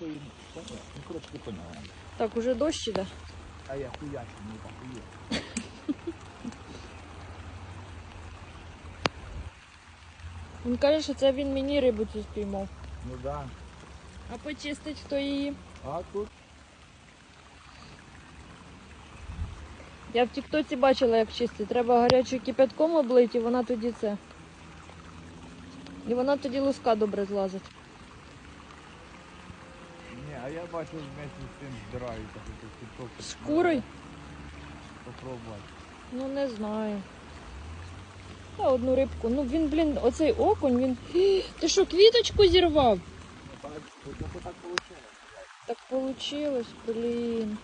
Ну, коротше, ти поняла. Так, уже дощ іде. А я хуячу, так і. Він каже, що це він мені рибу цю спіймав. Ну да. А почистить хто її? А тут Я в тіктоці бачила, як чистить. Треба гарячим кипятком облити, і вона тоді це. І вона тоді луска добре злазить. А я бачу вместе з цим збирають так як тікток. Попробувати. Ну не знаю. Та одну рибку. Ну він, блін, оцей окунь, він. Ти що, квіточку зірвав? Так, так вийшло. Так получилось, блін.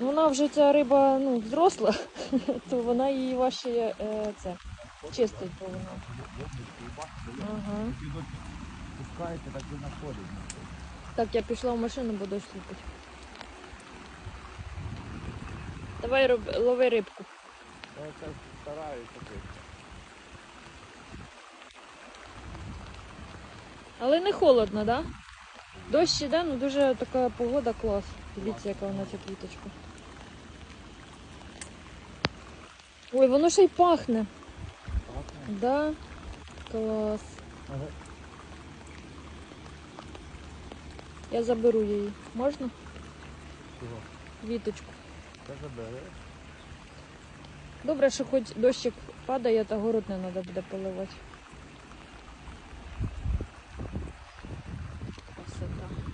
Вона вже ця риба ну, взросла, то вона її важче е, це, чистить повинна. Ага. Пускаєте, так і знаходить. Так, я пішла в машину, бо дощ лупить. Давай роб... лови рибку. Я це стараюся таки. Але не холодно, так? Да? Дощ іде, ну дуже така погода клас. Дивіться, яка вона ця квіточка. Ой, воно ще й пахне. Пахне. Да? Клас. Ага. Я заберу її. Можна? Чого? Віточку. Та забереш. Добре, що хоч дощик падає, та город не треба буде поливати. Красота.